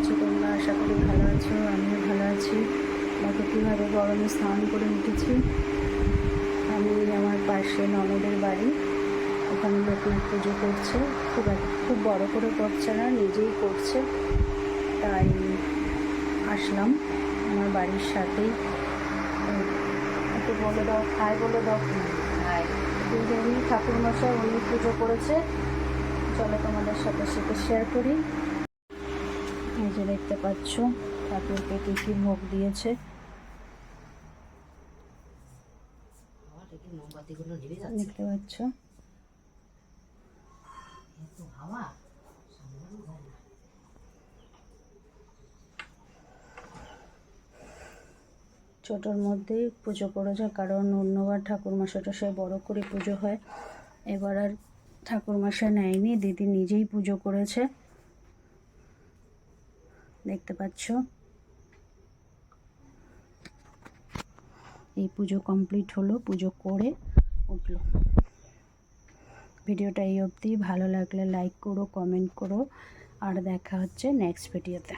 আছো তোমরা? আশা করি ভালো আছো আমিও ভালো আছি। দেখো কীভাবে গরমে স্নান করে উঠেছি। আমি আমার পাশে ননদের বাড়ি। ওখানে নতুন পুজো করছে। খুব খুব বড় করে করছে না নিজেই করছে। তাই আসলাম আমার বাড়ির সাথেই। একটু বলে দাও হাই বলে দাও। হাই। উনি ঠাকুরমশাই উনি পুজো করেছে। চলো তোমাদের সাথে সেটা শেয়ার করি। যে দেখতে পাচ্ছ, ঠাকুরকে কী কী ভোগ দিয়েছে। দেখতে পাচ্ছ। ছোটোর মধ্যেই পুজো করেছে কারণ অন্যবার ঠাকুরমশাইটা সে বড় করে পুজো হয়। এবার আর ঠাকুর ঠাকুরমশাই নেয়নি, দিদি নিজেই পুজো করেছে। দেখতে পাচ্ছ? এই পুজো কমপ্লিট হলো, পুজো করে উঠল। ভিডিওটা এই অবধি। ভালো লাগলে লাইক করো কমেন্ট করো। আর দেখা হচ্ছে নেক্সট ভিডিওতে